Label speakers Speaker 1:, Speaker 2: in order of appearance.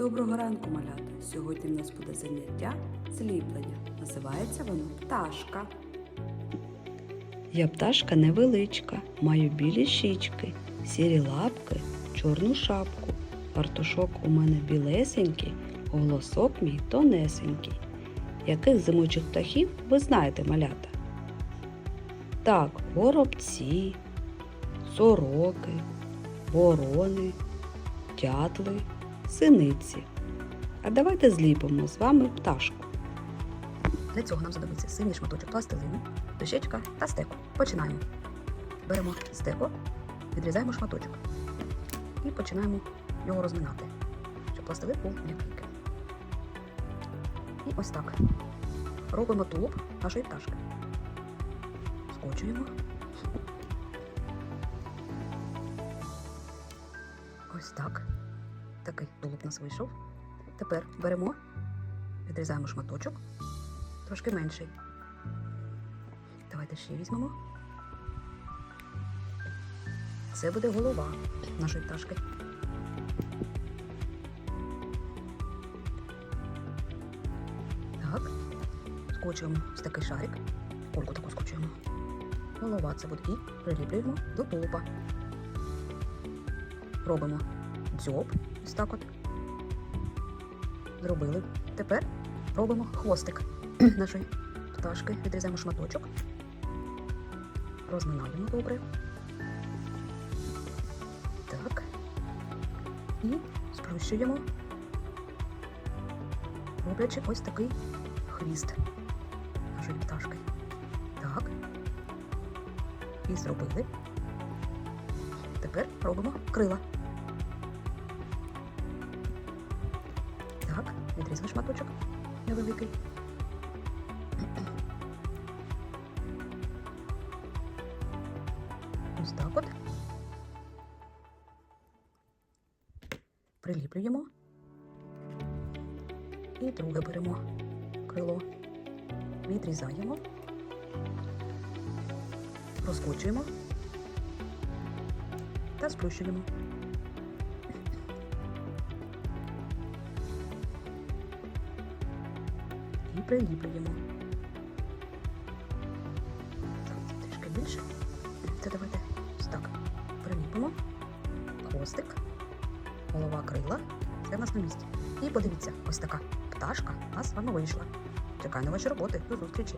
Speaker 1: Доброго ранку, малята! Сьогодні в нас буде заняття зліплення. Називається воно пташка. Я пташка невеличка, маю білі щічки, сірі лапки, чорну шапку. Фартушок у мене білесенький, голосок мій тонесенький. Яких зимучих птахів ви знаєте, малята? Так, горобці, сороки, ворони, дятли, синиці. А давайте зліпимо з вами пташку. Для цього нам знадобиться синій шматочок пластилину, дощечка та стеко. Починаємо. Беремо стеко, відрізаємо шматочок і починаємо його розминати, щоб пластилин був м'якенький. І ось так. Робимо тулуб нашої пташки. Скочуємо. Ось так. Такий тулуб нас вийшов. Тепер беремо, відрізаємо шматочок, трошки менший. Давайте ще візьмемо. Це буде голова нашої пташки. Так, скочуємо ось такий шарик. Кульку таку скочуємо. Голова це буде і приліплюємо до тулупа. Робимо дзьоб, ось так от. Зробили. Тепер робимо хвостик нашої пташки. Відрізаємо шматочок. Розминаємо добре. Так. І сплющуємо, роблячи ось такий хвіст нашої пташки. Так. І зробили. Тепер робимо крила. Так, шматочок невеликий. Ось так от. Приліплюємо. І друге беремо крило. Відрізаємо. Розкочуємо та сплющуємо. І приліплюємо. Трішки більше. Це давайте ось так. Приліпимо. Хвостик, голова крила. Це в нас на місці. І подивіться, ось така пташка у нас з вами вийшла. Чекаю на ваші роботи. До зустрічі!